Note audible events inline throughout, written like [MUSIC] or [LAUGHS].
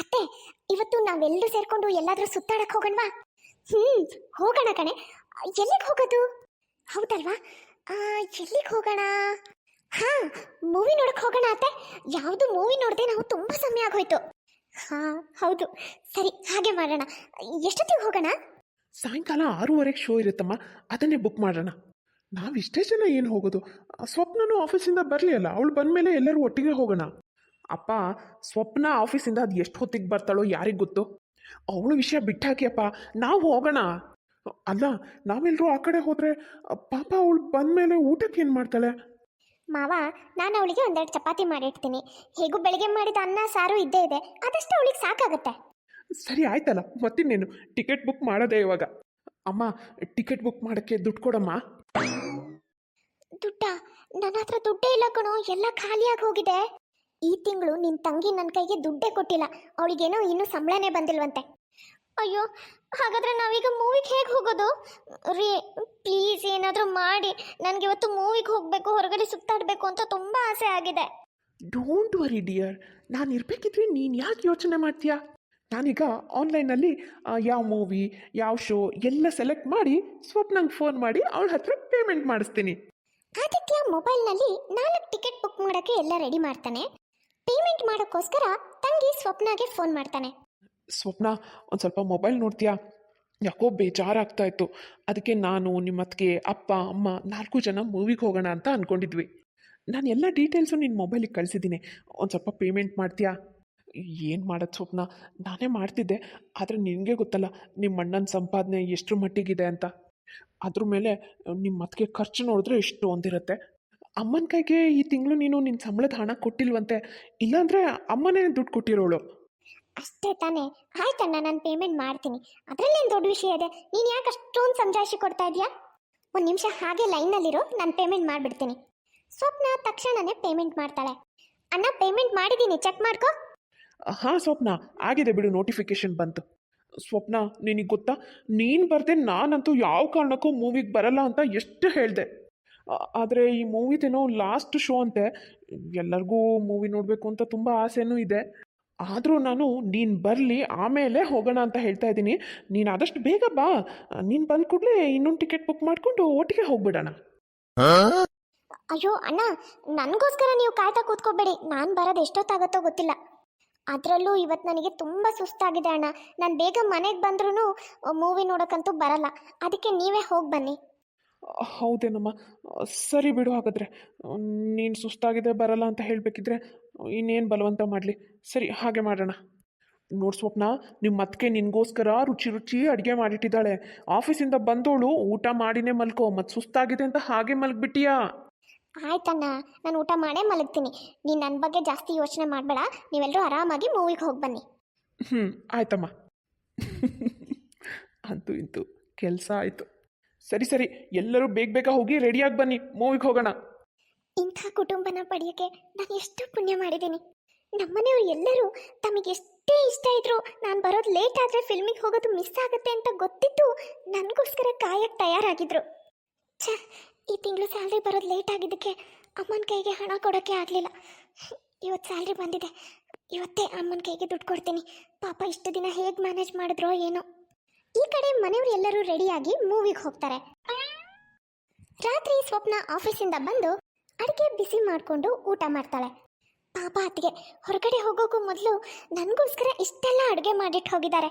ಅತ್ತೆ, ಇವತ್ತು ನಾವೆಲ್ಲರೂ ಸೇರ್ಕೊಂಡು ಎಲ್ಲಾದ್ರೂ ಸುತ್ತಾಡಕ್ ಹೋಗೋಣವಾ? ಹ್ಮ್, ಹೋಗೋಣ ಕಣೆ. ಎಲ್ಲಿಗೆ ಹೋಗೋದು? ಹೌದಲ್ವಾ? ಎಲ್ಲಿಗೆ ಹೋಗೋಣ? ಹಾ, ಮೂವಿ ನೋಡಕ್ ಹೋಗೋಣ ಅತ್ತೆ. ಯಾವುದು ಮೂವಿ ನೋಡದೆ ನಾವು ತುಂಬಾ ಸಮಯ ಆಗೋಯ್ತು. ಹಾ, ಹೌದು. ಸರಿ, ಹಾಗೆ ಮಾಡೋಣ. ಎಷ್ಟೊತ್ತಿಗೆ ಹೋಗೋಣ? ಸಾಯಂಕಾಲ ಆರೂವರೆಗೆ ಶೋ ಇರುತ್ತಮ್ಮ, ಅದನ್ನೇ ಬುಕ್ ಮಾಡೋಣ. ನಾವು ಇಷ್ಟೇ ಜನ ಏನು ಹೋಗೋದು? ಸ್ವಪ್ನನು ಆಫೀಸಿಂದ ಬರಲಿ ಅಲ್ಲ ಅವಳು ಬಂದಮೇಲೆ ಎಲ್ಲರೂ ಒಟ್ಟಿಗೆ ಹೋಗೋಣ. ಅಪ್ಪ ಸ್ವಪ್ನ ಆಫೀಸಿಂದ ಅದು ಎಷ್ಟು ಹೊತ್ತಿಗೆ ಬರ್ತಾಳೋ ಯಾರಿಗೆ ಗೊತ್ತು? ಅವಳು ವಿಷಯ ಬಿಟ್ಟಾಕಿಯಪ್ಪ ನಾವು ಹೋಗೋಣ. ಅಲ್ಲ ನಾವೆಲ್ಲರೂ ಆ ಕಡೆ ಹೋದರೆ ಪಾಪ ಅವಳು ಬಂದಮೇಲೆ ಊಟಕ್ಕೆ ಏನು ಮಾಡ್ತಾಳೆ? ಮಾವ ನಾನು ಅವಳಿಗೆ ಒಂದೆರಡು ಚಪಾತಿ ಮಾಡಿಡ್ತೀನಿ ಹೇಗೂ ಬೆಳಿಗ್ಗೆ ಮಾಡಿದ ಅನ್ನ ಸಾರು ಇದ್ದೇ ಇದೆ. ಅದಷ್ಟು ಅವಳಿಗೆ ಸಾಕಾಗುತ್ತೆ. ಸರಿ ಆಯ್ತಲ್ಲ ಮತ್ತಿನ್ನೇನು ಟಿಕೆಟ್ ಬುಕ್ ಮಾಡೋದೇ ಇವಾಗ. ಅಮ್ಮ ಟಿಕೆಟ್ ಬುಕ್ ಮಾಡೋಕ್ಕೆ ದುಡ್ಡು ಕೊಡಮ್ಮ. ದುಡ್ಡ? ನನ್ನ ಹತ್ರ ದುಡ್ಡೇ ಇಲ್ಲ ಕಣೋ ಎಲ್ಲ ಖಾಲಿಯಾಗಿ ಹೋಗಿದೆ. ಈ ತಿಂಗಳು ನಿನ್ನ ತಂಗಿ ನನ್ನ ಕೈಗೆ ದುಡ್ಡೇ ಕೊಟ್ಟಿಲ್ಲ. ಅವಳಿಗೇನೋ ಇನ್ನೂ ಸಂಬಳನೇ ಬಂದಿಲ್ವಂತೆ. ಅಯ್ಯೋ ಹಾಗಾದ್ರೆ ನಾವೀಗ ಮೂವಿಗೆ ಹೇಗೆ ಹೋಗೋದು? ರೀ ಪ್ಲೀಸ್ ಏನಾದರೂ ಮಾಡಿ. ನನಗೆ ಇವತ್ತು ಮೂವಿಗೆ ಹೋಗಬೇಕು ಹೊರಗಡೆ ಸುತ್ತಾಡಬೇಕು ಅಂತ ತುಂಬ ಆಸೆ ಆಗಿದೆ. ಡೋಂಟ್ ವರಿ ಡಿಯರ್ ನಾನು ಇರಬೇಕಿದ್ರೆ ನೀನು ಯಾಕೆ ಯೋಚನೆ ಮಾಡ್ತೀಯಾ? ನಾನೀಗ ಆನ್ಲೈನಲ್ಲಿ ಯಾವ ಮೂವಿ ಯಾವ ಶೋ ಎಲ್ಲ ಸೆಲೆಕ್ಟ್ ಮಾಡಿ ಸ್ವಪ್ನಂಗೆ ಫೋನ್ ಮಾಡಿ ಅವಳ ಹತ್ರ ಪೇಮೆಂಟ್ ಮಾಡಿಸ್ತೀನಿ. ಆದಿತ್ಯ ಮೊಬೈಲ್ನಲ್ಲಿ ನಾಲ್ಕು ಟಿಕೆಟ್ ಬುಕ್ ಮಾಡೋಕ್ಕೆ ಎಲ್ಲ ರೆಡಿ ಮಾಡ್ತಾನೆ. ಪೇಮೆಂಟ್ ಮಾಡೋಕ್ಕೋಸ್ಕರ ತಂಗಿ ಸ್ವಪ್ನಾಗೆ ಫೋನ್ ಮಾಡ್ತಾನೆ. ಸ್ವಪ್ನ, ಒಂದು ಸ್ವಲ್ಪ ಮೊಬೈಲ್ ನೋಡ್ತೀಯಾ? ಯಾಕೋ ಬೇಜಾರಾಗ್ತಾ ಇತ್ತು ಅದಕ್ಕೆ ನಾನು ನಿಮ್ಮ ಅತ್ತಿಗೆ ಅಪ್ಪ, ಅಮ್ಮ ನಾಲ್ಕು ಜನ ಮೂವಿಗೆ ಹೋಗೋಣ ಅಂತ ಅಂದ್ಕೊಂಡಿದ್ವಿ ನಾನು ಎಲ್ಲ ಡೀಟೇಲ್ಸು ನಿನ್ನ ಮೊಬೈಲಿಗೆ ಕಳಿಸಿದ್ದೀನಿ. ಒಂದು ಸ್ವಲ್ಪ ಪೇಮೆಂಟ್ ಮಾಡ್ತೀಯಾ? ಏನು ಮಾಡೋದು ಸ್ವಪ್ನ? ನಾನೇ ಮಾಡ್ತಿದ್ದೆ. ಆದರೆ ನಿನಗೆ ಗೊತ್ತಲ್ಲ ನಿಮ್ಮ ಅಣ್ಣನ ಸಂಪಾದನೆ ಎಷ್ಟರ ಮಟ್ಟಿಗಿದೆ ಅಂತ. ಅದ್ರ ಮೇಲೆ ನಿಮ್ಮ ಅತ್ತಿಗೆ ಖರ್ಚು ನೋಡಿದ್ರೆ ಎಷ್ಟು ಒಂದಿರುತ್ತೆ ಅಮ್ಮನ ಕೈಗೆ ಈ ತಿಂಗಳು ನೀನು ನಿನ್ನ ಸಂಬಳದ ಹಣ ಕೊಟ್ಟಿಲ್ವಂತೆ ಇಲ್ಲಾಂದರೆ ಅಮ್ಮನೇ ದುಡ್ಡು ಕೊಟ್ಟಿರೋಳು. ಅಷ್ಟೇ ತಾನೇ. ಆಯ್ತಣ್ಣ ನಾನು ಪೇಮೆಂಟ್ ಮಾಡ್ತೀನಿ. ಅದರಲ್ಲೇನು ದೊಡ್ಡ ವಿಷಯ ಇದೆ? ನೀನು ಯಾಕೆ ಅಷ್ಟೊಂದು ಸಂಜಾಯಿಸಿ ಕೊಡ್ತಾ ಇದೆಯಾ? ಒಂದು ನಿಮಿಷ ಹಾಗೆ ಲೈನಲ್ಲಿರೋ ನಾನು ಪೇಮೆಂಟ್ ಮಾಡಿಬಿಡ್ತೀನಿ. ಸ್ವಪ್ನ ತಕ್ಷಣನೇ ಪೇಮೆಂಟ್ ಮಾಡ್ತಾಳೆ. ಅಣ್ಣ ಪೇಮೆಂಟ್ ಮಾಡಿದ್ದೀನಿ ಚೆಕ್ ಮಾಡ್ಕೊ. ಹಾಂ ಸ್ವಪ್ನ ಆಗಿದೆ ಬಿಡು ನೋಟಿಫಿಕೇಶನ್ ಬಂತು. ಸ್ವಪ್ನ ನಿನಗೆ ಗೊತ್ತಾ? ನೀನು ಬರ್ದೆ ನಾನಂತೂ ಯಾವ ಕಾರಣಕ್ಕೂ ಮೂವಿಗೆ ಬರಲ್ಲ ಅಂತ ಎಷ್ಟು ಹೇಳಿದೆ. ಆದರೆ ಈ ಮೂವಿದೇನೋ ಲಾಸ್ಟ್ ಶೋ ಅಂತೆ. ಎಲ್ಲರಿಗೂ ಮೂವಿ ನೋಡಬೇಕು ಅಂತ ತುಂಬ ಆಸೆನೂ ಇದೆ. ಆದರೂ ನಾನು ನೀನು ಬರಲಿ ಆಮೇಲೆ ಹೋಗೋಣ ಅಂತ ಹೇಳ್ತಾ ಇದ್ದೀನಿ. ನೀನು ಆದಷ್ಟು ಬೇಗ ಬಾ. ನೀನು ಬಂದ ಕೂಡಲೇ ಇನ್ನೊಂದು ಟಿಕೆಟ್ ಬುಕ್ ಮಾಡಿಕೊಂಡು ಒಟ್ಟಿಗೆ ಹೋಗ್ಬಿಡೋಣ. ಅಯ್ಯೋ ಅಣ್ಣ ನನಗೋಸ್ಕರ ನೀವು ಕಾಯ್ತಾ ಕೂತ್ಕೋಬೇಡಿ. ನಾನು ಬರೋದು ಎಷ್ಟೊತ್ತಾಗತ್ತೋ ಗೊತ್ತಿಲ್ಲ. ಅದರಲ್ಲೂ ಇವತ್ತು ನನಗೆ ತುಂಬ ಸುಸ್ತಾಗಿದೆ ಅಣ್ಣ. ನಾನು ಬೇಗ ಮನೆಗೆ ಬಂದ್ರೂ ಮೂವಿ ನೋಡೋಕ್ಕಂತೂ ಬರಲ್ಲ. ಅದಕ್ಕೆ ನೀವೇ ಹೋಗಿ ಬನ್ನಿ. ಹೌದೇನಮ್ಮ. ಸರಿ ಬಿಡು ಹಾಗಾದರೆ. ನೀನು ಸುಸ್ತಾಗಿದೆ ಬರಲ್ಲ ಅಂತ ಹೇಳಬೇಕಿದ್ರೆ ಇನ್ನೇನು ಬಲವಂತ ಮಾಡಲಿ. ಸರಿ ಹಾಗೆ ಮಾಡೋಣ. ನೋಡಿ ಸ್ವಪ್ನ ನಿಮ್ಮ ಮತ್ತೆ ನಿನಗೋಸ್ಕರ ರುಚಿ ರುಚಿ ಅಡುಗೆ ಮಾಡಿಟ್ಟಿದ್ದಾಳೆ. ಆಫೀಸಿಂದ ಬಂದೋಳು ಊಟ ಮಾಡಿನೇ ಮಲ್ಕೋ ಮತ್ತು ಸುಸ್ತಾಗಿದೆ ಅಂತ ಹಾಗೆ ಮಲ್ಗಿಬಿಟ್ಟಿಯಾ? ಆಯ್ತಣ್ಣ ನಾನು ಊಟ ಮಾಡೇ ಮಲಗ್ತೀನಿ. ನೀನು ನನ್ನ ಬಗ್ಗೆ ಜಾಸ್ತಿ ಯೋಚನೆ ಮಾಡಬೇಡ ನೀವೆಲ್ಲರೂ ಆರಾಮಾಗಿ ಮೂವಿಗೆ ಹೋಗಿ ಬನ್ನಿ. ಹ್ಞೂ ಆಯ್ತಮ್ಮ. [LAUGHS] ಅಂತೂ ಇಂತೂ ಕೆಲಸ ಆಯಿತು. ಸರಿ ಸರಿ, ಎಲ್ಲರೂ ಬೇಗ ಬೇಗ ಹೋಗಿ ರೆಡಿಯಾಗಿ ಬನ್ನಿ. ಮೂವಿಗೆ ಹೋಗೋಣ. ಇಂಥ ಕುಟುಂಬನ ಪಡೆಯೋಕ್ಕೆ ನಾನು ಎಷ್ಟು ಪುಣ್ಯ ಮಾಡಿದ್ದೀನಿ. ನಮ್ಮನೆಯವರು ಎಲ್ಲರೂ ತಮಗೆ ಎಷ್ಟೇ ಇಷ್ಟ ಇದ್ರು ನಾನು ಬರೋದು ಲೇಟ್ ಆದರೆ ಫಿಲ್ಮಿಗೆ ಹೋಗೋದು ಮಿಸ್ ಆಗುತ್ತೆ ಅಂತ ಗೊತ್ತಿದ್ದು ನನಗೋಸ್ಕರ ಕಾಯಕ್ಕೆ ತಯಾರಾಗಿದ್ರು. ಛ, ಈ ತಿಂಗಳು ಸ್ಯಾಲ್ರಿ ಬರೋದು ಲೇಟ್ ಆಗಿದ್ದಕ್ಕೆ ಅಮ್ಮನ ಕೈಗೆ ಹಣ ಕೊಡೋಕ್ಕೆ ಆಗಲಿಲ್ಲ. ಇವತ್ತು ಸ್ಯಾಲ್ರಿ ಬಂದಿದೆ. ಇವತ್ತೇ ಅಮ್ಮನ ಕೈಗೆ ದುಡ್ಡು ಕೊಡ್ತೀನಿ. ಪಾಪ ಇಷ್ಟು ದಿನ ಹೇಗೆ ಮ್ಯಾನೇಜ್ ಮಾಡಿದ್ರೋ ಏನೋ. ಈ ಕಡೆ ಮನೆಯವರು ಎಲ್ಲರೂ ರೆಡಿಯಾಗಿ ಮೂವಿಗೆ ಹೋಗ್ತಾರೆ. ರಾತ್ರಿ ಸ್ವಪ್ನ ಆಫೀಸಿಂದ ಬಂದು ಅಡುಗೆ ಬಿಸಿ ಮಾಡಿಕೊಂಡು ಊಟ ಮಾಡ್ತಾಳೆ. ಪಾಪ ಅತ್ತಿಗೆ, ಹೊರಗಡೆ ಹೋಗೋಕ್ಕೂ ಮೊದಲು ನನಗೋಸ್ಕರ ಇಷ್ಟೆಲ್ಲ ಅಡುಗೆ ಮಾಡಿಟ್ಟು ಹೋಗಿದ್ದಾರೆ.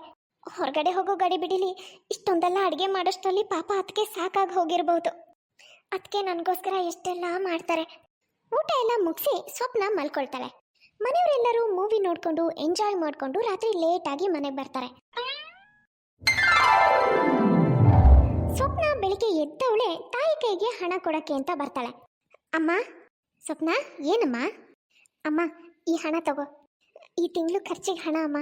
ಹೊರಗಡೆ ಹೋಗೋ ಗಡಿ ಬಿಡಿಲಿ, ಇಷ್ಟೊಂದೆಲ್ಲ ಅಡುಗೆ ಮಾಡೋಷ್ಟರಲ್ಲಿ ಪಾಪ ಅತ್ತಿಗೆ ಸಾಕಾಗಿ ಹೋಗಿರ್ಬೋದು. ಅದಕ್ಕೆ ನನಗೋಸ್ಕರ ಎಷ್ಟೆಲ್ಲ ಮಾಡ್ತಾರೆ. ಊಟ ಎಲ್ಲ ಮುಗಿಸಿ ಸ್ವಪ್ನ ಮಲ್ಕೊಳ್ತಾಳೆ. ಮನೆಯವರೆಲ್ಲರೂ ಮೂವಿ ನೋಡಿಕೊಂಡು ಎಂಜಾಯ್ ಮಾಡಿಕೊಂಡು ರಾತ್ರಿ ಲೇಟಾಗಿ ಮನೆಗೆ ಬರ್ತಾರೆ. ಸ್ವಪ್ನ ಬೆಳಿಗ್ಗೆ ಎದ್ದವಳೆ ತಾಯಿ ಕೈಗೆ ಹಣ ಕೊಡಕ್ಕೆ ಅಂತ ಬರ್ತಾಳೆ. ಅಮ್ಮ, ಸ್ವಪ್ನ? ಏನಮ್ಮ? ಅಮ್ಮ, ಈ ಹಣ ತಗೋ. ಈ ತಿಂಗಳು ಖರ್ಚಿಗೆ ಹಣ ಅಮ್ಮ.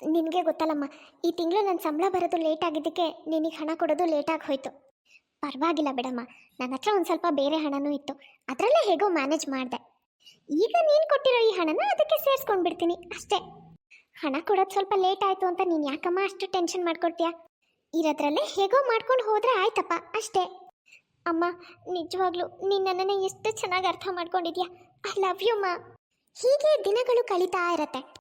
ನಿನಗೆ ಗೊತ್ತಲ್ಲಮ್ಮ, ಈ ತಿಂಗಳು ನನ್ನ ಸಂಬಳ ಬರೋದು ಲೇಟ್ ಆಗಿದ್ದಕ್ಕೆ ನಿನಗೆ ಹಣ ಕೊಡೋದು ಲೇಟಾಗಿ ಹೋಯ್ತು. ಪರವಾಗಿಲ್ಲ ಬಿಡಮ್ಮ ನನ್ನ ಹತ್ರ ಒಂದು ಸ್ವಲ್ಪ ಬೇರೆ ಹಣನೂ ಇತ್ತು. ಅದರಲ್ಲೇ ಹೇಗೋ ಮ್ಯಾನೇಜ್ ಮಾಡಿದೆ. ಈಗ ನೀನು ಕೊಟ್ಟಿರೋ ಈ ಹಣನ ಅದಕ್ಕೆ ಸೇರಿಸ್ಕೊಂಡ್ಬಿಡ್ತೀನಿ, ಅಷ್ಟೇ. ಹಣ ಕೊಡೋದು ಸ್ವಲ್ಪ ಲೇಟ್ ಆಯಿತು ಅಂತ ನೀನು ಯಾಕಮ್ಮ ಅಷ್ಟು ಟೆನ್ಷನ್ ಮಾಡ್ಕೊಡ್ತೀಯಾ? ಇರೋದ್ರಲ್ಲೇ ಹೇಗೋ ಮಾಡ್ಕೊಂಡು ಹೋದ್ರೆ ಆಯ್ತಪ್ಪ, ಅಷ್ಟೇ. ಅಮ್ಮ, ನಿಜವಾಗ್ಲೂ ನೀನು ಎಷ್ಟು ಚೆನ್ನಾಗಿ ಅರ್ಥ ಮಾಡ್ಕೊಂಡಿದ್ಯಾ? ಐ ಲವ್ ಯು ಮಾ. ಹೀಗೆ ದಿನಗಳು ಕಳೀತಾ ಇರತ್ತೆ.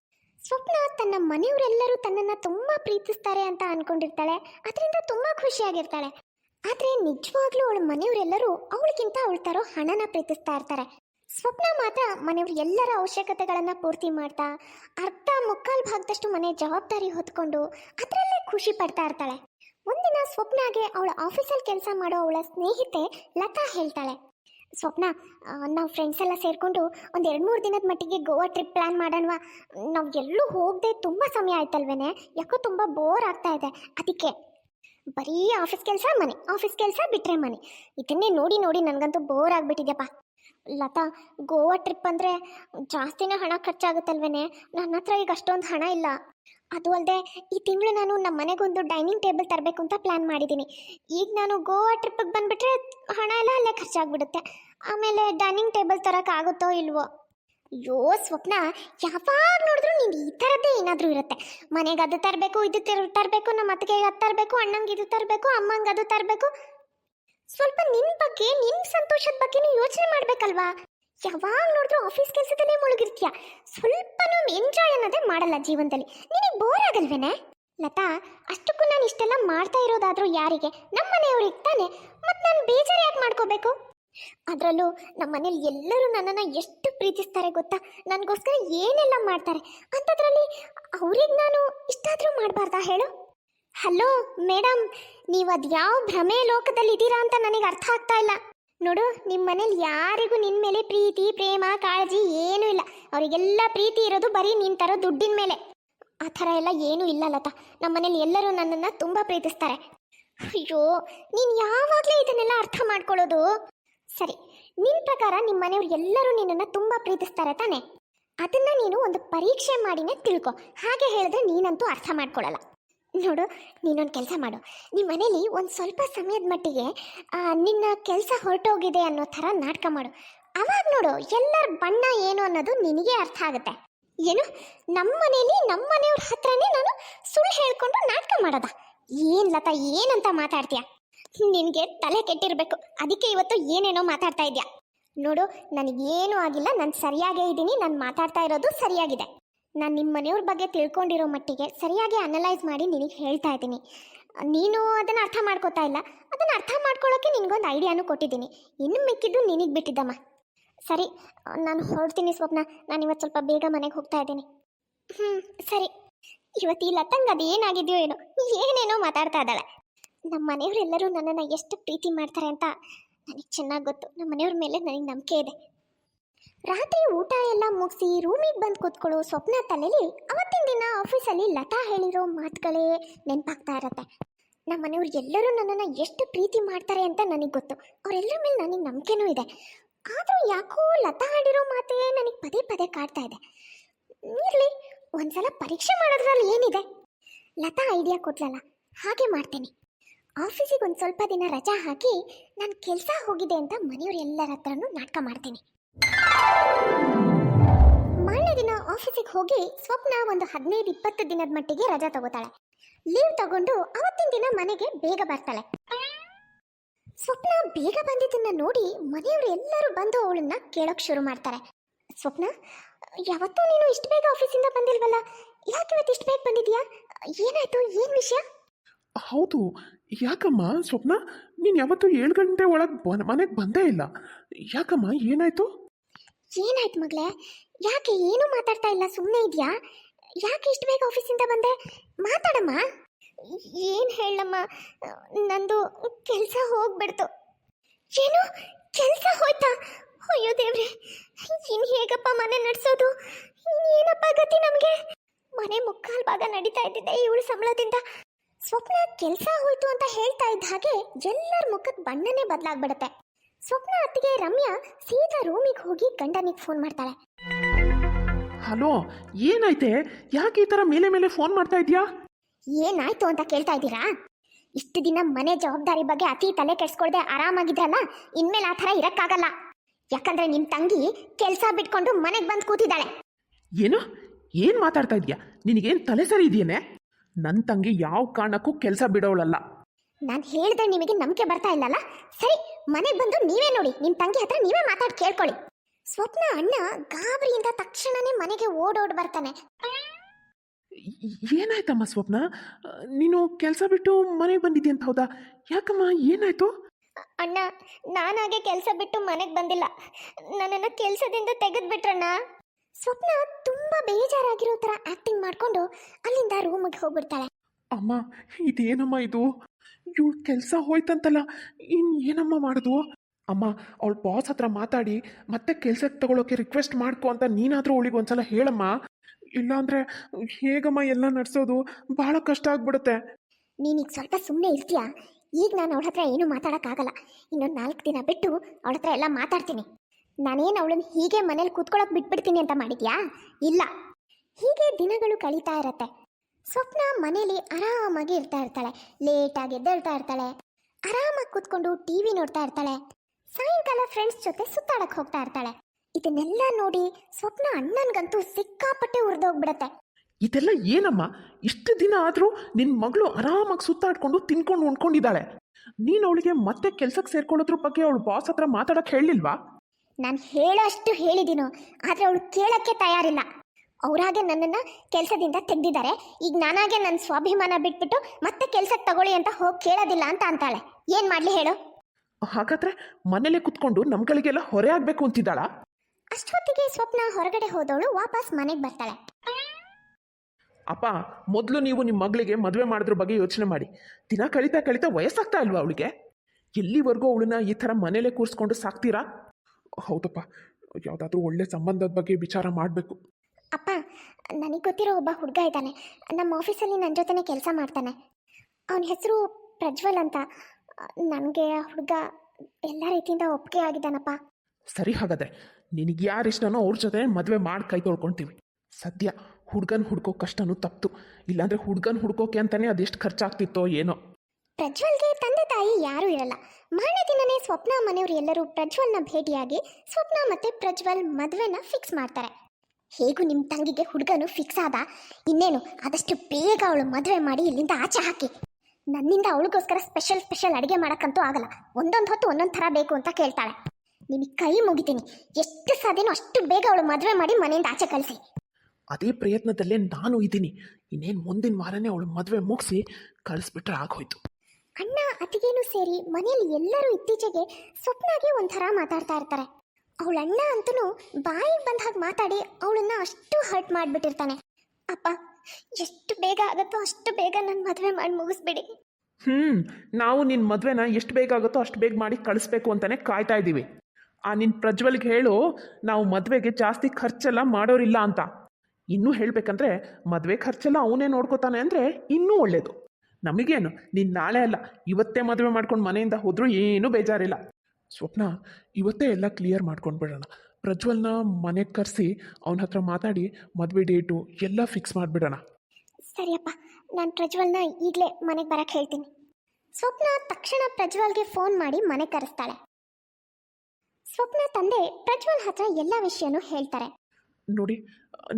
ಸ್ವಪ್ನ ತನ್ನ ಮನೆಯವರೆಲ್ಲರೂ ತನ್ನನ್ನು ತುಂಬ ಪ್ರೀತಿಸ್ತಾರೆ ಅಂತ ಅನ್ಕೊಂಡಿರ್ತಾಳೆ. ಅದರಿಂದ ತುಂಬ ಖುಷಿಯಾಗಿರ್ತಾಳೆ. ಆದರೆ ನಿಜವಾಗ್ಲೂ ಅವಳ ಮನೆಯವರೆಲ್ಲರೂ ಅವಳಿಗಿಂತ ಅವಳು ತರೋ ಹಣನ ಪ್ರೀತಿಸ್ತಾ ಇರ್ತಾರೆ. ಸ್ವಪ್ನ ಮಾತ್ರ ಮನೆಯವ್ರ ಎಲ್ಲರ ಅವಶ್ಯಕತೆಗಳನ್ನು ಪೂರ್ತಿ ಮಾಡ್ತಾ, ಅರ್ಧ ಮುಕ್ಕಾಲು ಭಾಗದಷ್ಟು ಮನೆ ಜವಾಬ್ದಾರಿ ಹೊತ್ಕೊಂಡು ಅದರಲ್ಲೇ ಖುಷಿ ಪಡ್ತಾ ಇರ್ತಾಳೆ. ಒಂದಿನ ಸ್ವಪ್ನಾಗೆ ಅವಳ ಆಫೀಸಲ್ಲಿ ಕೆಲಸ ಮಾಡೋ ಅವಳ ಸ್ನೇಹಿತೆ ಲತಾ ಹೇಳ್ತಾಳೆ. ಸ್ವಪ್ನ ನಾವು ಫ್ರೆಂಡ್ಸ್ ಎಲ್ಲ ಸೇರಿಕೊಂಡು ಒಂದು ಎರಡು ಮೂರು ದಿನದ ಮಟ್ಟಿಗೆ ಗೋವಾ ಟ್ರಿಪ್ ಪ್ಲ್ಯಾನ್ ಮಾಡೋಣವಾ? ನಾವು ಎಲ್ಲೂ ಹೋಗದೆ ತುಂಬ ಸಮಯ ಆಯ್ತಲ್ವೇನೆ? ಯಾಕೋ ತುಂಬ ಬೋರ್ ಆಗ್ತಾ ಇದೆ. ಅದಕ್ಕೆ ಬರೀ ಆಫೀಸ್ ಕೆಲಸ ಮನೆ, ಆಫೀಸ್ ಕೆಲಸ ಬಿಟ್ಟರೆ ಮನೆ. ಇದನ್ನೇ ನೋಡಿ ನೋಡಿ ನನಗಂತೂ ಬೋರ್ ಆಗಿಬಿಟ್ಟಿದ್ಯಪ್ಪ. ಲತಾ ಗೋವಾ ಟ್ರಿಪ್ ಅಂದರೆ ಜಾಸ್ತಿನೇ ಹಣ ಖರ್ಚಾಗುತ್ತಲ್ವೇನೆ? ನನ್ನ ಹತ್ರ ಈಗ ಅಷ್ಟೊಂದು ಹಣ ಇಲ್ಲ. ಅದು ಅಲ್ಲದೆ ಈ ತಿಂಗಳು ನಾನು ನಮ್ಮ ಮನೆಗೊಂದು ಡೈನಿಂಗ್ ಟೇಬಲ್ ತರಬೇಕು ಅಂತ ಪ್ಲ್ಯಾನ್ ಮಾಡಿದ್ದೀನಿ ಈಗ ನಾನು ಗೋವಾ ಟ್ರಿಪ್ಪಿಗೆ ಬಂದುಬಿಟ್ರೆ ಹಣ ಎಲ್ಲ ಅಲ್ಲೇ ಖರ್ಚಾಗ್ಬಿಡುತ್ತೆ. ಆಮೇಲೆ ಡೈನಿಂಗ್ ಟೇಬಲ್ ತರೋಕ್ಕಾಗುತ್ತೋ ಇಲ್ವೋ? ಅಯ್ಯೋ, ಸ್ವಪ್ನ ಯಾವಾಗ ನೋಡಿದ್ರು ನೀನು ಈ ಥರದ್ದೇ ಏನಾದರೂ ಇರುತ್ತೆ. ಮನೆಗೆ ಅದು ತರಬೇಕು, ಇದು ತರಬೇಕು ನಮ್ಮ ಅತ್ತಿಗೆ ಅದು ತರಬೇಕು, ಅಣ್ಣಂಗೆ ಇದು ತರಬೇಕು, ಅಮ್ಮಂಗೆ ಅದು ತರಬೇಕು. ಸ್ವಲ್ಪ ನಿನ್ನ ಬಗ್ಗೆ ನಿನ್ನ ಸಂತೋಷದ ಬಗ್ಗೆನೂ ಯೋಚನೆ ಮಾಡಬೇಕಲ್ವಾ? ಯಾವಾಗ ನೋಡಿದ್ರು ಆಫೀಸ್ ಕೆಲಸದಲ್ಲೇ ಮುಳುಗಿರ್ತೀಯ? ಸ್ವಲ್ಪನೂ ಎಂಜಾಯ್ ಅನ್ನೋದೇ ಮಾಡಲ್ಲ ಜೀವನದಲ್ಲಿ. ನಿನಗೆ ಬೋರ್ ಆಗಲ್ವೇನೆ? ಲತಾ, ಅಷ್ಟಕ್ಕೂ ನಾನು ಇಷ್ಟೆಲ್ಲ ಮಾಡ್ತಾ ಇರೋದಾದ್ರೂ ಯಾರಿಗೆ? ನಮ್ಮ ಮನೆಯವ್ರಿಗೆ ತಾನೆ? ಮತ್ತು ನಾನು ಬೇಜಾರು ಯಾಕೆ ಮಾಡ್ಕೋಬೇಕು? ಅದರಲ್ಲೂ ನಮ್ಮ ಮನೇಲಿ ಎಲ್ಲರೂ ನನ್ನನ್ನು ಎಷ್ಟು ಪ್ರೀತಿಸ್ತಾರೆ ಗೊತ್ತಾ? ನನಗೋಸ್ಕರ ಏನೆಲ್ಲ ಮಾಡ್ತಾರೆ? ಅಂಥದ್ರಲ್ಲಿ ಅವ್ರಿಗೆ ನಾನು ಇಷ್ಟಾದರೂ ಮಾಡಬಾರ್ದಾ ಹೇಳು? ಹಲೋ ಮೇಡಮ್ ನೀವು ಅದು ಯಾವ ಭ್ರಮೆ ಲೋಕದಲ್ಲಿ ಇದ್ದೀರಾ ಅಂತ ನನಗೆ ಅರ್ಥ ಆಗ್ತಾ ಇಲ್ಲ. ನೋಡು ನಿಮ್ಮ ಮನೇಲಿ ಯಾರಿಗೂ ನಿನ್ನ ಮೇಲೆ ಪ್ರೀತಿ, ಪ್ರೇಮ, ಕಾಳಜಿ ಏನೂ ಇಲ್ಲ. ಅವರಿಗೆಲ್ಲ ಪ್ರೀತಿ ಇರೋದು ಬರೀ ನೀನು ತರೋ ದುಡ್ಡಿನ ಮೇಲೆ. ಆ ಥರ ಎಲ್ಲ ಏನೂ ಇಲ್ಲ ಲತಾ. ನಮ್ಮ ಮನೇಲಿ ಎಲ್ಲರೂ ನನ್ನನ್ನು ತುಂಬ ಪ್ರೀತಿಸ್ತಾರೆ. ಅಯ್ಯೋ, ನೀನು ಯಾವಾಗಲೇ ಇದನ್ನೆಲ್ಲ ಅರ್ಥ ಮಾಡ್ಕೊಳ್ಳೋದು? ಸರಿ ನಿನ್ನ ಪ್ರಕಾರ ನಿಮ್ಮ ಮನೆಯವ್ರು ಎಲ್ಲರೂ ನಿನ್ನನ್ನು ತುಂಬ ಪ್ರೀತಿಸ್ತಾರೆ ತಾನೆ? ಅದನ್ನ ನೀನು ಒಂದು ಪರೀಕ್ಷೆ ಮಾಡಿನೇ ತಿಳ್ಕೊ. ಹಾಗೆ ಹೇಳಿದ್ರೆ ನೀನಂತೂ ಅರ್ಥ ಮಾಡ್ಕೊಳ್ಳಲ್ಲ. ನೋಡು, ನೀನೊಂದು ಕೆಲಸ ಮಾಡು. ನಿಮ್ಮ ಮನೇಲಿ ಒಂದು ಸ್ವಲ್ಪ ಸಮಯದ ಮಟ್ಟಿಗೆ ನಿನ್ನ ಕೆಲಸ ಹೊರಟೋಗಿದೆ ಅನ್ನೋ ಥರ ನಾಟಕ ಮಾಡು. ಅವಾಗ ನೋಡು, ಎಲ್ಲರ ಬಣ್ಣ ಏನು ಅನ್ನೋದು ನಿನಗೆ ಅರ್ಥ ಆಗುತ್ತೆ. ಏನು? ನಮ್ಮ ಮನೇಲಿ ನಮ್ಮ ಮನೆಯವ್ರ ಹತ್ರನೇ ನಾನು ಸುಳ್ಳು ಹೇಳ್ಕೊಂಡು ನಾಟಕ ಮಾಡೋದ? ಏನ್ ಲತಾ, ಏನಂತ ಮಾತಾಡ್ತೀಯ? ನಿನಗೆ ತಲೆ ಕೆಟ್ಟಿರಬೇಕು. ಅದಕ್ಕೆ ಇವತ್ತು ಏನೇನೋ ಮಾತಾಡ್ತಾ ಇದ್ಯಾ? ನೋಡು, ನನಗೇನು ಆಗಿಲ್ಲ, ನಾನು ಸರಿಯಾಗೇ ಇದ್ದೀನಿ, ನಾನು ಮಾತಾಡ್ತಾ ಇರೋದು ಸರಿಯಾಗಿದೆ. ನಾನು ನಿಮ್ಮ ಮನೆಯವ್ರ ಬಗ್ಗೆ ತಿಳ್ಕೊಂಡಿರೋ ಮಟ್ಟಿಗೆ ಸರಿಯಾಗಿ ಅನಲೈಸ್ ಮಾಡಿ ನಿನಗೆ ಹೇಳ್ತಾ ಇದ್ದೀನಿ. ನೀನು ಅದನ್ನು ಅರ್ಥ ಮಾಡ್ಕೋತಾ ಇಲ್ಲ. ಅದನ್ನು ಅರ್ಥ ಮಾಡ್ಕೊಳ್ಳೋಕೆ ನಿನಗೊಂದು ಐಡಿಯಾನು ಕೊಟ್ಟಿದ್ದೀನಿ. ಇನ್ನು ಮಿಕ್ಕಿದ್ದು ನಿನಗೆ ಬಿಟ್ಟಿದ್ದಮ್ಮ. ಸರಿ, ನಾನು ಹೊರಡ್ತೀನಿ ಸ್ವಪ್ನ. ನಾನು ಇವತ್ತು ಸ್ವಲ್ಪ ಬೇಗ ಮನೆಗೆ ಹೋಗ್ತಾ ಇದ್ದೀನಿ. ಹ್ಞೂ ಸರಿ. ಇವತ್ತು ಈ ತಂಗ ಅದು ಏನಾಗಿದೆಯೋ ಏನೋ. ಏನೇನೋ ಮಾತಾಡ್ತಾ ಇದ್ದಾಳೆ. ನಮ್ಮ ಮನೆಯವರೆಲ್ಲರೂ ನನ್ನನ್ನು ಎಷ್ಟು ಪ್ರೀತಿ ಮಾಡ್ತಾರೆ ಅಂತ ನನಗೆ ಚೆನ್ನಾಗಿ ಗೊತ್ತು. ನಮ್ಮ ಮನೆಯವ್ರ ಮೇಲೆ ನನಗೆ ನಂಬಿಕೆ ಇದೆ. ರಾತ್ರಿ ಊಟ ಎಲ್ಲ ಮುಗಿಸಿ ರೂಮಿಗೆ ಬಂದು ಕೂತ್ಕೊಳ್ಳೋ ಸ್ವಪ್ನ ತಲೆಯಲ್ಲಿ ಅವತ್ತಿನ ದಿನ ಆಫೀಸಲ್ಲಿ ಲತಾ ಹೇಳಿರೋ ಮಾತುಗಳೇ ನೆನಪಾಗ್ತಾ ಇರತ್ತೆ. ನಮ್ಮ ಮನೆಯವ್ರು ಎಲ್ಲರೂ ನನ್ನನ್ನು ಎಷ್ಟು ಪ್ರೀತಿ ಮಾಡ್ತಾರೆ ಅಂತ ನನಗೆ ಗೊತ್ತು. ಅವರೆಲ್ಲರ ಮೇಲೆ ನನಗೆ ನಂಬಿಕೆನೂ ಇದೆ. ಆದರೂ ಯಾಕೋ ಲತಾ ಆಡಿರೋ ಮಾತೇ ನನಗೆ ಪದೇ ಪದೇ ಕಾಡ್ತಾ ಇದೆ. ಇರಲಿ, ಒಂದ್ಸಲ ಪರೀಕ್ಷೆ ಮಾಡೋದ್ರಲ್ಲಿ ಏನಿದೆ? ಲತಾ ಐಡಿಯಾ ಕೊಟ್ಲಲ್ಲ, ಹಾಗೆ ಮಾಡ್ತೀನಿ. ಆಫೀಸಿಗೆ ಒಂದು ಸ್ವಲ್ಪ ದಿನ ರಜಾ ಹಾಕಿ ನಾನು ಕೆಲಸ ಹೋಗಿದೆ ಅಂತ ಮನೆಯವ್ರ ಎಲ್ಲರ ಹತ್ರನೂ ನಾಟಕ ಮಾಡ್ತೀನಿ. ಮಾರನೇ ದಿನ ಆಫೀಸಿಗೆ ಹೋಗಿ ಸ್ವಪ್ನ ಒಂದು ಹದಿನೈದು ಇಪ್ಪತ್ತು ದಿನದ ಮಟ್ಟಿಗೆ ರಜಾ ತಗೋತಾಳೆ. ಲೀವ್ ತಗೊಂಡು ಅವತ್ತಿನ ದಿನ ಮನೆಗೆ ಬೇಗ ಬರ್ತಾಳೆ. ಸ್ವಪ್ನ ಬೇಗ ಬಂದಿದ್ದನ್ನ ನೋಡಿ ಮನೆಯವರು ಎಲ್ಲರೂ ಬಂದು ಅವಳನ್ನ ಕೇಳೋಕೆ ಶುರು ಮಾಡ್ತಾರೆ. ಸ್ವಪ್ನ, ಯಾವತ್ತೂ ನೀನು ಇಷ್ಟು ಬೇಗ ಆಫೀಸಿಂದ ಬಂದಿಲ್ವಲ್ಲ? ಯಾಕೆ ಇವತ್ತು ಇಷ್ಟು ಬೇಗ ಬಂದಿದ್ಯಾ? ಏನಾಯ್ತು? ಏನ್ ವಿಷಯ? ಹೌದು, ಯಾಕಮ್ಮ ಸ್ವಪ್ನ? ನೀನು ಯಾವತ್ತೂ ಏಳು ಗಂಟೆ ಒಳಗೆ ಮನೆಗೆ ಬಂದೇ ಇಲ್ಲ. ಯಾಕಮ್ಮ? ಏನಾಯ್ತು? ಏನಾಯ್ತು ಮಗಳೇ? ಯಾಕೆ ಏನು ಮಾತಾಡ್ತಾ ಇಲ್ಲ ಸುಮ್ಮನೆ ಇದೆಯಾ? ಯಾಕೆ ಇಷ್ಟು ಬೇಗ ಆಫೀಸಿಂದ ಬಂದೆ? ಮಾತಾಡಮ್ಮ. ಏನು ಹೇಳಮ್ಮ, ನಂದು ಕೆಲಸ ಹೋಗ್ಬಿಡ್ತು. ಏನು? ಕೆಲಸ ಹೋಯ್ತಾ? ಅಯ್ಯೋ ದೇವ್ರೆ ಇನ್ನು ಹೇಗಪ್ಪ ಮನೆ ನಡೆಸೋದು? ಏನಪ್ಪ ಗತಿ ನಮಗೆ? ಮನೆ ಮುಕ್ಕಾಲು ಭಾಗ ನಡೀತಾ ಇದ್ದಿದ್ದೆ ಇವಳು ಸಂಬಳದಿಂದ. ಸ್ವಪ್ನ ಕೆಲಸ ಹೋಯ್ತು ಅಂತ ಹೇಳ್ತಾ ಇದ್ದ ಹಾಗೆ ಎಲ್ಲರ ಮುಖದ ಬಣ್ಣನೇ ಬದಲಾಗ್ಬಿಡುತ್ತೆ. ಸ್ವಪ್ನ ಅತ್ತಿಗೆ ರಮ್ಯಾ ಸೀದಾ ರೂಮಿಗೆ ಹೋಗಿ ಗಂಡನಿಗೆ ಫೋನ್ ಮಾಡ್ತಾಳೆ. ಹಲೋ ಏನಾಯ್ತೆ? ಯಾಕೆ ಈ ಥರ ಮೇಲೆ ಮೇಲೆ ಫೋನ್ ಮಾಡ್ತಾ ಇದೀಯಾ ಏನಾಯ್ತು ಅಂತ ಕೇಳ್ತಾ ಇದ್ದೀರಾ? ಇಷ್ಟು ದಿನ ಮನೆ ಜವಾಬ್ದಾರಿ ಬಗ್ಗೆ ಅತಿ ತಲೆ ಕೆಡ್ಸ್ಕೊಳ್ದೆ ಆರಾಮಾಗಿದ್ರಲ್ಲ ಇನ್ಮೇಲೆ ಆ ಥರ ಇರಕ್ಕಾಗಲ್ಲ. ಯಾಕಂದ್ರೆ ನಿಮ್ ತಂಗಿ ಕೆಲಸ ಬಿಟ್ಕೊಂಡು ಮನೆಗೆ ಬಂದು ಕೂತಿದ್ದಾಳೆ. ಏನು? ಏನು ಮಾತಾಡ್ತಾ ಇದೀಯ ನಿನಗೇನು ತಲೆ ಸರಿ ಇದೆಯೇನೆ? ನನ್ನ ತಂಗಿ ಯಾವ ಕಾರಣಕ್ಕೂ ಕೆಲಸ ಬಿಡೋಳಲ್ಲ. ನಾನು ಹೇಳಿದ್ರೆ ನಿಮಗೆ ನಂಬಿಕೆ ಬರ್ತಾ ಇಲ್ಲಲ್ಲ? ಸರಿ ಮನೆಗೆ ಬಂದು ನೀವೇ ನೋಡಿ. ನಿಮ್ಮ ತಂಗಿ ಹತ್ರ ನೀವೇ ಮಾತಾಡಿ ಕೇಳ್ಕೊಳ್ಳಿ. ಸ್ವಪ್ನ ಅಣ್ಣ ಗಾಬರಿಯಿಂದ ತಕ್ಷಣನೇ ಮನೆಗೆ ಓಡೋಡ್ ಬರ್ತಾನೆ. ಏನಾಯ್ತಮ್ಮ ಸ್ವಪ್ನ? ನೀನು ಕೆಲಸ ಬಿಟ್ಟು ಮನೆಗೆ ಬಂದಿದ್ದೀ ಅಂತ ಹೌದಾ? ಯಾಕಮ್ಮ ಏನಾಯ್ತು? ಅಣ್ಣ ನಾನಾಗೆ ಕೆಲಸ ಬಿಟ್ಟು ಮನೆಗೆ ಬಂದಿಲ್ಲ. ನನ್ನನ್ನು ಕೆಲಸದಿಂದ ತೆಗೆದ್ಬಿಟ್ರಣ್ಣ. ಸ್ವಪ್ನ ತುಂಬಾ ಬೇಜಾರಾಗಿರೋ ಥರ ಆಕ್ಟಿಂಗ್ ಮಾಡ್ಕೊಂಡು ಅಲ್ಲಿಂದ ರೂಮಿಗೆ ಹೋಗ್ಬಿಡ್ತಾಳೆ. ಅಮ್ಮ ಇದೇನಮ್ಮ ಇದು? ಇವಳು ಕೆಲಸ ಹೋಯ್ತಂತಲ್ಲ ಇನ್ನು ಏನಮ್ಮ ಮಾಡೋದು? ಅಮ್ಮ, ಅವಳ ಬಾಸ್ ಹತ್ರ ಮಾತಾಡಿ, ಮತ್ತೆ ಕೆಲ್ಸಕ್ಕೆ ತಗೊಳ್ಳೋಕೆ ರಿಕ್ವೆಸ್ಟ್ ಮಾಡ್ಕೊ ಅಂತ ನೀನಾದರೂ ಅವಳಿಗೆ ಒಂದ್ಸಲ ಹೇಳಮ್ಮ. ಇಲ್ಲಾಂದ್ರೆ ಹೇಗಮ್ಮ ಎಲ್ಲ ನಡೆಸೋದು? ಬಹಳ ಕಷ್ಟ ಆಗ್ಬಿಡುತ್ತೆ. ನೀನೀಗ ಸ್ವಲ್ಪ ಸುಮ್ಮನೆ ಇರ್ತೀಯಾ? ಈಗ ನಾನು ಅವಳ ಹತ್ರ ಏನೂ ಮಾತಾಡೋಕ್ಕಾಗಲ್ಲ. ಇನ್ನೊಂದು ನಾಲ್ಕು ದಿನ ಬಿಟ್ಟು ಅವಳ ಹತ್ರ ಎಲ್ಲ ಮಾತಾಡ್ತೀನಿ. ನಾನೇನು ಅವಳನ್ನ ಹೀಗೆ ಮನೇಲಿ ಕೂತ್ಕೊಳ್ಳೋಕೆ ಬಿಟ್ಬಿಡ್ತೀನಿ ಅಂತ ಮಾಡಿದ್ಯಾ? ಇಲ್ಲ. ಹೀಗೆ ದಿನಗಳು ಕಳೀತಾ ಇರತ್ತೆ. ಸ್ವಪ್ನ ಮನೇಲಿ ಆರಾಮಾಗಿ ಇರ್ತಾ ಇರ್ತಾಳೆ. ಲೇಟಾಗಿ ಎದ್ದೇಳ್ತಾ ಇರ್ತಾಳೆ. ಆರಾಮಾಗಿ ಕೂತ್ಕೊಂಡು ಟಿವಿ ನೋಡ್ತಾ ಇರ್ತಾಳೆ. ಸಾಯಂಕಾಲ ಫ್ರೆಂಡ್ಸ್ ಜೊತೆ ಸುತ್ತಾಡಕ್ಕೆ ಹೋಗ್ತಾ ಇರ್ತಾಳೆ. ಇದನ್ನೆಲ್ಲ ನೋಡಿ ಸ್ವಪ್ನ ಅಣ್ಣನ್ಗಂತೂ ಸಿಕ್ಕಾಪಟ್ಟೆ ಉರಿದೋಗ್ಬಿಡತ್ತೆ. ಇದೆಲ್ಲ ಏನಮ್ಮ? ಇಷ್ಟು ದಿನ ಆದರೂ ನಿನ್ನ ಮಗಳು ಆರಾಮಾಗಿ ಸುತ್ತಾಡ್ಕೊಂಡು ತಿನ್ಕೊಂಡು ಉಣ್ಕೊಂಡಿದ್ದಾಳೆ. ನೀನು ಅವಳಿಗೆ ಮತ್ತೆ ಕೆಲ್ಸಕ್ಕೆ ಸೇರ್ಕೊಳ್ಳೋದ್ರ ಬಗ್ಗೆ ಅವಳು ಬಾಸ್ ಹತ್ರ ಮಾತಾಡಕ್ಕೆ ಹೇಳಿಲ್ವಾ ನಾನು ಹೇಳೋಷ್ಟು ಹೇಳಿದೀನೋ ಆದರೆ ಅವಳು ಕೇಳಕ್ಕೆ ತಯಾರಿಲ್ಲ. ಅವರಾಗೆ ನನ್ನನ್ನು ಕೆಲಸದಿಂದ ತೆಗೆದಿದ್ದಾರೆ. ಈಗ ನಾನಾಗೆ ನನ್ನ ಸ್ವಾಭಿಮಾನ ಬಿಟ್ಬಿಟ್ಟು ಮತ್ತೆ ಕೆಲ್ಸಕ್ಕೆ ತಗೊಳ್ಳಿ ಅಂತ ಹೋಗಿ ಕೇಳೋದಿಲ್ಲ ಅಂತ ಅಂತಾಳೆ. ಏನು ಮಾಡಲಿ ಹೇಳು? ಹಾಗಾದ್ರೆ ಮನೇಲೆ ಕುತ್ಕೊಂಡು ನಮ್ಗಳಿಗೆಲ್ಲ ಹೊರೆ ಆಗಬೇಕು ಅಂತಿದ್ದಾಳ? ಅಷ್ಟೊತ್ತಿಗೆ ಸ್ವಪ್ನ ಹೊರಗಡೆ ಹೋದವಳು ವಾಪಸ್ ಮನೆಗೆ ಬರ್ತಾಳೆ. ಅಪ್ಪ ಮೊದಲು ನೀವು ನಿಮ್ಮ ಮಗಳಿಗೆ ಮದುವೆ ಮಾಡಿದ್ರ ಬಗ್ಗೆ ಯೋಚನೆ ಮಾಡಿ. ದಿನ ಕಳೀತಾ ಕಳೀತಾ ವಯಸ್ಸಾಗ್ತಾ ಇಲ್ವಾ ಅವಳಿಗೆ? ಎಲ್ಲಿವರೆಗೂ ಅವಳನ್ನ ಈ ಥರ ಮನೇಲೆ ಕೂರಿಸ್ಕೊಂಡು ಸಾಕ್ತೀರಾ? ಹೌದಪ್ಪ ಯಾವುದಾದ್ರೂ ಒಳ್ಳೆ ಸಂಬಂಧದ ಬಗ್ಗೆ ವಿಚಾರ ಮಾಡಬೇಕು. ಅಪ್ಪ ನನಗೆ ಗೊತ್ತಿರೋ ಒಬ್ಬ ಹುಡುಗ ಇದ್ದಾನೆ. ನಮ್ಮ ಆಫೀಸಲ್ಲಿ ನನ್ನ ಜೊತೆನೇ ಕೆಲಸ ಮಾಡ್ತಾನೆ. ಅವನ ಹೆಸರು ಪ್ರಜ್ವಲ್ ಅಂತ. ನನಗೆ ಆ ಹುಡುಗ ಎಲ್ಲ ರೀತಿಯಿಂದ ಒಪ್ಪಿಗೆ ಆಗಿದ್ದಾನಪ್ಪ. ಸರಿ ಹಾಗಾದ್ರೆ ನಿನಗೆ ಯಾರು ಇಷ್ಟನೋ ಅವ್ರ ಜೊತೆ ಮದುವೆ ಮಾಡಿ ಕೈ ತೊಳ್ಕೊಳ್ತೀವಿ ಸದ್ಯ ಹುಡುಗನ ಹುಡ್ಕೋ ಕಷ್ಟನೂ ತಪ್ಪು ಇಲ್ಲಾಂದ್ರೆ ಹುಡುಗನ ಹುಡ್ಕೋಕೆ ಅಂತಾನೆ ಅದೆಷ್ಟು ಖರ್ಚಾಗ್ತಿತ್ತೋ ಏನೋ. ಪ್ರಜ್ವಲ್ಗೆ ತಂದೆ ತಾಯಿ ಯಾರೂ ಇರಲ್ಲ. ಮಾರನೇ ದಿನನೇ ಸ್ವಪ್ನ ಮನೆಯವರು ಎಲ್ಲರೂ ಪ್ರಜ್ವಲ್ನ ಭೇಟಿಯಾಗಿ ಸ್ವಪ್ನ ಮತ್ತೆ ಪ್ರಜ್ವಲ್ ಮದುವೆನ ಫಿಕ್ಸ್ ಮಾಡ್ತಾರೆ. ಹೇಗೂ ನಿಮ್ಮ ತಂಗಿಗೆ ಹುಡುಗನು ಫಿಕ್ಸ್ ಆದ? ಇನ್ನೇನು ಆದಷ್ಟು ಬೇಗ ಅವಳು ಮದುವೆ ಮಾಡಿ ಇಲ್ಲಿಂದ ಆಚೆ ಹಾಕಿ. ನನ್ನಿಂದ ಅವಳಿಗೋಸ್ಕರ ಸ್ಪೆಷಲ್ ಸ್ಪೆಷಲ್ ಅಡುಗೆ ಮಾಡೋಕ್ಕಂತೂ ಆಗಲ್ಲ. ಒಂದೊಂದು ಹೊತ್ತು ಒಂದೊಂದು ಥರ ಬೇಕು ಅಂತ ಕೇಳ್ತಾಳೆ. ನಿಮಗೆ ಕೈ ಮುಗಿತೀನಿ. ಎಷ್ಟು ಸಾಧ್ಯನೋ ಅಷ್ಟು ಬೇಗ ಅವಳು ಮದುವೆ ಮಾಡಿ ಮನೆಯಿಂದ ಆಚೆ ಕಳಿಸಿ. ಅದೇ ಪ್ರಯತ್ನದಲ್ಲೇ ನಾನು ಇದ್ದೀನಿ. ಇನ್ನೇನು ಮುಂದಿನ ವಾರನೇ ಅವಳು ಮದುವೆ ಮುಗಿಸಿ ಕಳಿಸ್ಬಿಟ್ರೆ ಆಗೋಯ್ತು. ಅಣ್ಣ ಅತಿಗೇನು ಸೇರಿ ಮನೆಯಲ್ಲಿ ಎಲ್ಲರೂ ಇತ್ತೀಚೆಗೆ ಸ್ವಪ್ನಾಗೆ ಒಂಥರ ಮಾತಾಡ್ತಾ ಇರ್ತಾರೆ. ಅವಳ ಅಣ್ಣ ಅಂತೂ ಬಾಯಿಗೆ ಬಂದ ಹಾಗೆ ಮಾತಾಡಿ ಅವಳನ್ನ ಅಷ್ಟು ಹರ್ಟ್ ಮಾಡಿಬಿಟ್ಟಿರ್ತಾನೆ. ಅಪ್ಪ, ಎಷ್ಟು ಬೇಗ ಆಗುತ್ತೋ ಅಷ್ಟು ಬೇಗ ನನ್ನ ಮದುವೆ ಮಾಡಿ ಮುಗಿಸ್ಬಿಡಿ. ಹ್ಞೂ ನಾವು ನಿನ್ನ ಮದುವೆನ ಎಷ್ಟು ಬೇಗ ಆಗುತ್ತೋ ಅಷ್ಟು ಬೇಗ ಮಾಡಿ ಕಳಿಸ್ಬೇಕು ಅಂತಾನೆ ಕಾಯ್ತಾ ಇದ್ದೀವಿ. ಆ ನಿನ್ನ ಪ್ರಜ್ವಲ್ಗೆ ಹೇಳು, ನಾವು ಮದುವೆಗೆ ಜಾಸ್ತಿ ಖರ್ಚೆಲ್ಲ ಮಾಡೋರಿಲ್ಲ ಅಂತ. ಇನ್ನೂ ಹೇಳಬೇಕಂದ್ರೆ ಮದುವೆ ಖರ್ಚೆಲ್ಲ ಅವನೇ ನೋಡ್ಕೋತಾನೆ ಅಂದರೆ ಇನ್ನೂ ಒಳ್ಳೆಯದು ನಮಗೇನು, ನೀನು ನಾಳೆ ಅಲ್ಲ, ಇವತ್ತೇ ಮದುವೆ ಮಾಡ್ಕೊಂಡು ಮನೆಯಿಂದ ಹೋದರೂ ಏನೂ ಬೇಜಾರಿಲ್ಲ. ಸ್ವಪ್ನ ಇವತ್ತೇ ಎಲ್ಲ ಕ್ಲಿಯರ್ ಮಾಡ್ಕೊಂಡು ಬಿಡೋಣ. ಪ್ರಜ್ವಲ್ನ ಮನೆಗೆ ಕರೆಸಿ ಅವನ ಹತ್ರ ಮಾತಾಡಿ ಮದುವೆ ಡೇಟು ಎಲ್ಲ ಫಿಕ್ಸ್ ಮಾಡಿಬಿಡೋಣ. ಸರಿಯಪ್ಪ ನಾನು ಪ್ರಜ್ವಲ್ನ ಈಗಲೇ ಮನೆಗೆ ಬರಕ್ಕೆ ಹೇಳ್ತೀನಿ. ಸ್ವಪ್ನ ತಕ್ಷಣ ಪ್ರಜ್ವಲ್ಗೆ ಫೋನ್ ಮಾಡಿ ಮನೆ ಕರೆಸ್ತಾಳೆ. ಸ್ವಪ್ನ ತಂದೆ ಪ್ರಜ್ವಲ್ ಹತ್ರ ಎಲ್ಲ ವಿಷಯನೂ ಹೇಳ್ತಾರೆ. ನೋಡಿ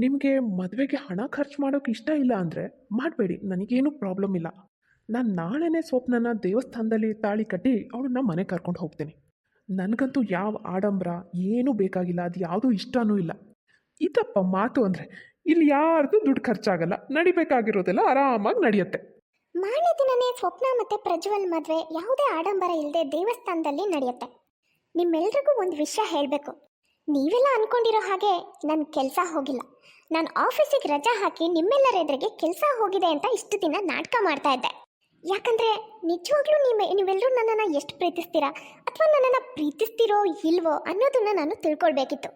ನಿಮಗೆ ಮದುವೆಗೆ ಹಣ ಖರ್ಚು ಮಾಡೋಕೆ ಇಷ್ಟ ಇಲ್ಲ ಅಂದರೆ ಮಾಡಬೇಡಿ ನನಗೇನು ಪ್ರಾಬ್ಲಮ್ ಇಲ್ಲ. ನಾನು ನಾಳೆನೇ ಸ್ವಪ್ನನ ದೇವಸ್ಥಾನದಲ್ಲಿ ತಾಳಿ ಕಟ್ಟಿ ಅವಳನ್ನ ಮನೆ ಕರ್ಕೊಂಡು ಹೋಗ್ತೀನಿ. ನನಗಂತೂ ಯಾವ ಆಡಂಬರ ಏನೂ ಬೇಕಾಗಿಲ್ಲ, ಅದು ಯಾವುದೂ ಇಷ್ಟನೂ ಇಲ್ಲ. ಇದಪ್ಪ ಮಾತು ಅಂದರೆ, ಇಲ್ಲಿ ಯಾರ್ದು ದುಡ್ಡು ಖರ್ಚಾಗಲ್ಲ, ನಡಿಬೇಕಾಗಿರೋದೆಲ್ಲ ಆರಾಮಾಗಿ ನಡೆಯುತ್ತೆ. ಮಾರನೇ ದಿನನೇ ಸ್ವಪ್ನ ಮತ್ತೆ ಪ್ರಜ್ವಲ್ ಮದುವೆ ಯಾವುದೇ ಆಡಂಬರ ಇಲ್ಲದೆ ದೇವಸ್ಥಾನದಲ್ಲಿ ನಡೆಯುತ್ತೆ. ನಿಮ್ಮೆಲ್ರಿಗೂ ಒಂದು ವಿಷಯ ಹೇಳಬೇಕು. ನೀವೆಲ್ಲ ಅನ್ಕೊಂಡಿರೋ ಹಾಗೆ ನನ್ನ ಕೆಲಸ ಹೋಗಿಲ್ಲ. ನಾನು ಆಫೀಸಿಗೆ ರಜಾ ಹಾಕಿ ನಿಮ್ಮೆಲ್ಲರ ಎದುರಿಗೆ ಕೆಲಸ ಹೋಗಿದೆ ಅಂತ ಇಷ್ಟು ದಿನ ನಾಟಕ ಮಾಡ್ತಾ ಇದ್ದೆ. ಯಾಕಂದ್ರೆ ನಿಜವಾಗ್ಲೂ ನೀವು ನೀವೆಲ್ಲರೂ ನನ್ನನ್ನು ಎಷ್ಟು ಪ್ರೀತಿಸ್ತೀರಾ? ಅಥವಾ ನನ್ನನ್ನು ಪ್ರೀತಿಸ್ತೀರೋ ಇಲ್ವೋ ಅನ್ನೋದನ್ನ ನಾನು ತಿಳ್ಕೊಳ್ಬೇಕಿತ್ತು.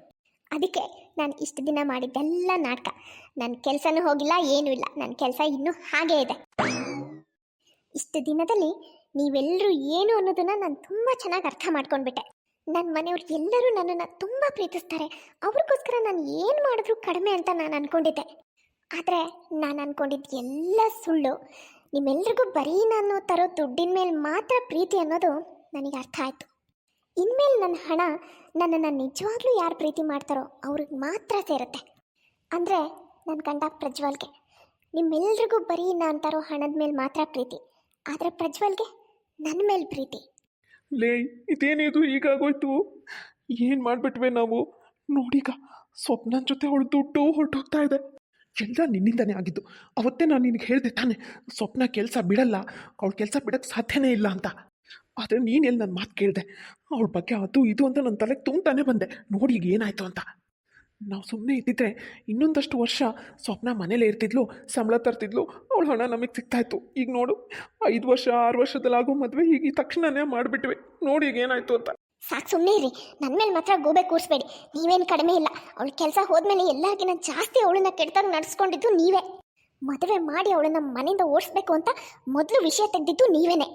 ಅದಕ್ಕೆ ನಾನು ಇಷ್ಟು ದಿನ ಮಾಡಿದ್ದೆಲ್ಲ ನಾಟಕ. ನನ್ನ ಕೆಲಸನೂ ಹೋಗಿಲ್ಲ, ಏನೂ ಇಲ್ಲ. ನನ್ನ ಕೆಲಸ ಇನ್ನೂ ಹಾಗೇ ಇದೆ. ಇಷ್ಟು ದಿನದಲ್ಲಿ ನೀವೆಲ್ಲರೂ ಏನು ಅನ್ನೋದನ್ನು ನಾನು ತುಂಬ ಚೆನ್ನಾಗಿ ಅರ್ಥ ಮಾಡ್ಕೊಂಡ್ಬಿಟ್ಟೆ. ನನ್ನ ಮನೆಯವ್ರು ಎಲ್ಲರೂ ನನ್ನನ್ನು ತುಂಬ ಪ್ರೀತಿಸ್ತಾರೆ. ಅವ್ರಿಗೋಸ್ಕರ ನಾನು ಏನು ಮಾಡಿದ್ರೂ ಕಡಿಮೆ ಅಂತ ನಾನು ಅಂದ್ಕೊಂಡಿದ್ದೆ ಆದರೆ ನಾನು ಅಂದ್ಕೊಂಡಿದ್ದು ಎಲ್ಲ ಸುಳ್ಳು. ನಿಮ್ಮೆಲ್ರಿಗೂ ಬರೀ ನಾನು ತರೋ ದುಡ್ಡಿನ ಮೇಲೆ ಮಾತ್ರ ಪ್ರೀತಿ ಅನ್ನೋದು ನನಗೆ ಅರ್ಥ ಆಯಿತು. ಇನ್ಮೇಲೆ ನನ್ನ ಹಣ ನನ್ನನ್ನು ನಿಜವಾಗ್ಲೂ ಯಾರು ಪ್ರೀತಿ ಮಾಡ್ತಾರೋ ಅವ್ರಿಗೆ ಮಾತ್ರ ಸೇರುತ್ತೆ. ಅಂದರೆ ನನ್ನ ಗಂಡ ಪ್ರಜ್ವಲ್ಗೆ. ನಿಮ್ಮೆಲ್ರಿಗೂ ಬರೀ ನಾನು ತರೋ ಹಣದ ಮೇಲೆ ಮಾತ್ರ ಪ್ರೀತಿ. ಆದರೆ ಪ್ರಜ್ವಲ್ಗೆ ನನ್ನ ಮೇಲೆ ಪ್ರೀತಿ. ಲೇ ಇದೇನಿದು ಈಗಾಗೋಯ್ತು ಏನು ಮಾಡಿಬಿಟ್ವೆ ನಾವು? ನೋಡಿಗ ಸ್ವಪ್ನನ ಜೊತೆ ಅವಳು ದುಡ್ಡು ಹೊರಟೋಗ್ತಾ ಇದೆ. ಎಲ್ಲ ನಿನ್ನಿಂದನೇ ಆಗಿದ್ದು? ಅವತ್ತೇ ನಾನು ನಿನಗೆ ಹೇಳಿದೆ ತಾನೆ, ಸ್ವಪ್ನ ಕೆಲಸ ಬಿಡಲ್ಲ, ಅವಳ ಕೆಲಸ ಬಿಡೋಕ್ಕೆ ಸಾಧ್ಯನೇ ಇಲ್ಲ ಅಂತ. ಆದರೆ ನೀನೆಲ್ಲಿ ನನ್ನ ಮಾತು ಕೇಳಿದೆ? ಅವಳ ಬಗ್ಗೆ ಅದು ಇದು ಅಂತ ನನ್ನ ತಲೆಗೆ ತುಂಬ್ತಾನೆ ಬಂದೆ. ನೋಡಿ ಈಗ ಏನಾಯಿತು ಅಂತ. ನಾವು ಸುಮ್ಮನೆ ಇದ್ದಿದ್ರೆ ಇನ್ನೊಂದಷ್ಟು ವರ್ಷ ಸ್ವಪ್ನ ಮನೇಲೇ ಇರ್ತಿದ್ಲು, ಸಂಬಳ ತರ್ತಿದ್ಲು, ಅವಳ ಹಣ ನಮಗೆ ಸಿಗ್ತಾಯಿತ್ತು ಈಗ ನೋಡು, ಐದು ವರ್ಷ, ಆರು ವರ್ಷದಲ್ಲಾಗೋ ಮದುವೆ ಈಗ ತಕ್ಷಣನೇ ಮಾಡಿಬಿಟ್ವಿ. ನೋಡಿ ಈಗ ಏನಾಯಿತು ಅಂತ. ಸಾಕು ಸುಮ್ಮನೆ ಇರಿ. ನನ್ನ ಮೇಲೆ ಮಾತ್ರ ಗೋಬೆ ಕೂರಿಸ್ಬೇಡಿ. ನೀವೇನು ಕಡಿಮೆ ಇಲ್ಲ. ಅವಳ ಕೆಲಸ ಹೋದ್ಮೇಲೆ ಎಲ್ಲರಿಗಿನ ಜಾಸ್ತಿ ಅವಳನ್ನ ಕೆಟ್ಟದಾಗ ನಡೆಸ್ಕೊಂಡಿದ್ದು ನೀವೇ. ಮದುವೆ ಮಾಡಿ ಅವಳನ್ನ ಮನೆಯಿಂದ ಓಡಿಸ್ಬೇಕು ಅಂತ ಮೊದಲು ವಿಷಯ ತೆಗೆದಿದ್ದು ನೀವೇನೆ.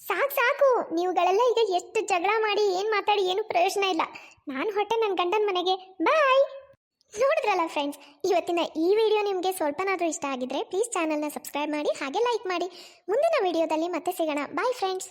ಸಾಕು ಸಾಕು. ನೀವುಗಳೆಲ್ಲ ಈಗ ಎಷ್ಟು ಜಗಳ ಮಾಡಿ, ಏನು ಮಾತಾಡಿ, ಏನು ಪ್ರಯೋಜನ ಇಲ್ಲ. ನಾನು ಹೊಟ್ಟೆ ನನ್ನ ಗಂಡನ ಮನೆಗೆ. ಬಾಯ್! ನೋಡಿದ್ರಲ್ಲ ಫ್ರೆಂಡ್ಸ್ ಇವತ್ತಿನ ಈ ವಿಡಿಯೋ ನಿಮಗೆ ಸ್ವಲ್ಪನಾದರೂ ಇಷ್ಟ ಆಗಿದ್ರೆ ಪ್ಲೀಸ್ ಚಾನಲ್ನ ಸಬ್ಸ್ಕ್ರೈಬ್ ಮಾಡಿ, ಹಾಗೆ ಲೈಕ್ ಮಾಡಿ. ಮುಂದಿನ ವಿಡಿಯೋದಲ್ಲಿ ಮತ್ತೆ ಸಿಗೋಣ. Bye friends